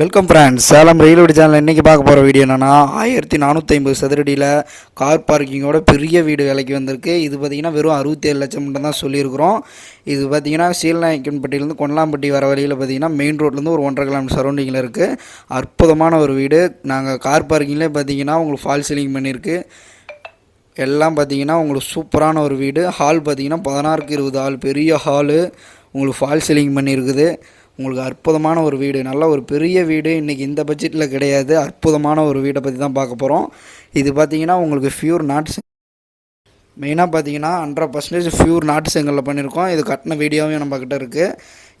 Welcome friends Salem railway channel இன்றைக்கி பார்க்க போகிற வீடியோ என்னென்னா ஆயிரத்தி நானூற்றி ஐம்பது சதுரடியில் கார் பார்க்கிங்கோட பெரிய வீடு விலைக்கு வந்திருக்கு. இது பார்த்திங்கன்னா வெறும் அறுபத்தி ஏழு லட்சம் மட்டும் தான் சொல்லியிருக்கிறோம். இது பார்த்திங்கன்னா சீல்நாயக்கன்பட்டியிலேருந்து கொண்டலாம்பட்டி வர வழியில் பார்த்திங்கன்னா மெயின் ரோட்லேருந்து ஒரு ஒன்றரை கிலோமீட்டர் சரௌண்டிங்கில் இருக்குது அற்புதமான ஒரு வீடு. நாங்கள் கார் பார்க்கிங்லேயே பார்த்திங்கன்னா உங்களுக்கு ஃபால் சீலிங் பண்ணியிருக்கு. எல்லாம் பார்த்தீங்கன்னா உங்களுக்கு சூப்பரான ஒரு வீடு. ஹால் பார்த்திங்கன்னா பதினாறுக்கு இருபது ஹால் பெரிய ஹாலு உங்களுக்கு ஃபால் சீலிங் பண்ணியிருக்குது. உங்களுக்கு அற்புதமான ஒரு வீடு நல்ல ஒரு பெரிய வீடு. இன்றைக்கி இந்த பட்ஜெட்டில் கிடையாது. அற்புதமான ஒரு வீடை பற்றி தான் பார்க்க போகிறோம் இது பார்த்தீங்கன்னா உங்களுக்கு ஃபியூர் நாட்ஸ் மெயினாக பார்த்தீங்கன்னா ஹண்ட்ரட் பர்சன்டேஜ் ஃபியூர் நாட்டு செங்கலில் பண்ணியிருக்கோம் இது கட்டின வீடியோவும் நம்மக்கிட்ட இருக்குது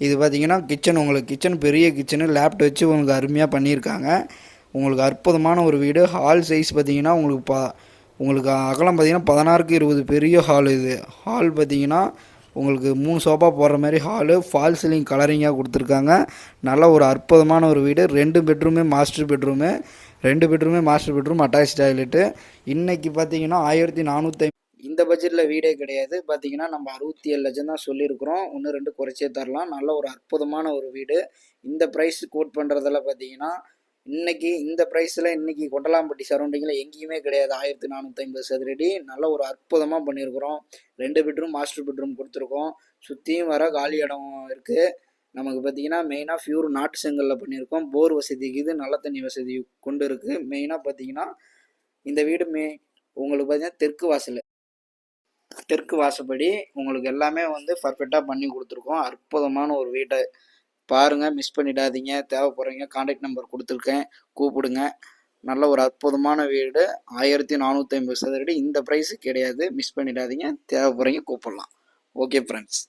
இது பார்த்திங்கன்னா கிச்சன் உங்களுக்கு கிச்சன் பெரிய கிச்சனு லேப்ட் வச்சு உங்களுக்கு அருமையாக பண்ணியிருக்காங்க. உங்களுக்கு அற்புதமான ஒரு வீடு. ஹால் சைஸ் பார்த்தீங்கன்னா உங்களுக்கு பா உங்களுக்கு அகலம் பார்த்தீங்கன்னா பதினாறுக்கு இருபது. பெரிய ஹால் இது. ஹால் பார்த்திங்கன்னா உங்களுக்கு மூணு சோஃபா போடுற மாதிரி ஹாலு ஃபால் சீலிங் கலரிங்காக கொடுத்துருக்காங்க. நல்ல ஒரு அற்புதமான ஒரு வீடு. ரெண்டு பெட்ரூமே மாஸ்டர் பெட்ரூமு ரெண்டு பெட்ரூமே மாஸ்டர் பெட்ரூம் அட்டாச் டாய்லெட்டு இன்றைக்கி பார்த்தீங்கன்னா ஆயிரத்தி நானூற்றி இந்த பட்ஜெட்டில் வீடே கிடையாது. பார்த்தீங்கன்னா நம்ம அறுபத்தி ஏழு லட்சம் தான் சொல்லியிருக்கிறோம். ஒன்று ரெண்டு குறைச்சே தரலாம். நல்ல ஒரு அற்புதமான ஒரு வீடு. இந்த ப்ரைஸ் கோட் பண்ணுறதில் பார்த்தீங்கன்னா இன்னைக்கு இந்த ப்ரைஸில் இன்னைக்கு கொண்டலாம்பட்டி சரௌண்டிங்கில் எங்கேயுமே கிடையாது. ஆயிரத்தி நானூற்றி ஐம்பது சதுரடி. நல்ல ஒரு அற்புதமாக பண்ணியிருக்கிறோம் ரெண்டு பெட்ரூம் மாஸ்டர் பெட்ரூம் கொடுத்துருக்கோம். சுற்றியும் வர காலி இடம் இருக்குது நமக்கு பார்த்தீங்கன்னா மெயினாக ஃபியூர் நாட்டு செங்கலில் பண்ணியிருக்கோம் போர் வசதிக்கு இது நல்ல தண்ணி வசதி கொண்டு இருக்குது மெயினாக பார்த்தீங்கன்னா இந்த வீடு மே உங்களுக்கு பார்த்தீங்கன்னா தெற்கு வாசல். தெற்கு வாசப்படி உங்களுக்கு எல்லாமே வந்து பர்ஃபெக்டாக பண்ணி கொடுத்துருக்கோம். அற்புதமான ஒரு வீட்டை பாருங்கள் மிஸ் பண்ணிடாதீங்க. தேவைப்படுறீங்க காண்டாக்ட் நம்பர் கொடுத்துருக்கேன். கூப்பிடுங்க. நல்ல ஒரு அற்புதமான வீடு. ஆயிரத்தி நானூற்றி ஐம்பது சதுரடி. இந்த ப்ரைஸு கிடையாது. மிஸ் பண்ணிடாதீங்க. தேவைப்படுறீங்க கூப்பிடலாம். Okay friends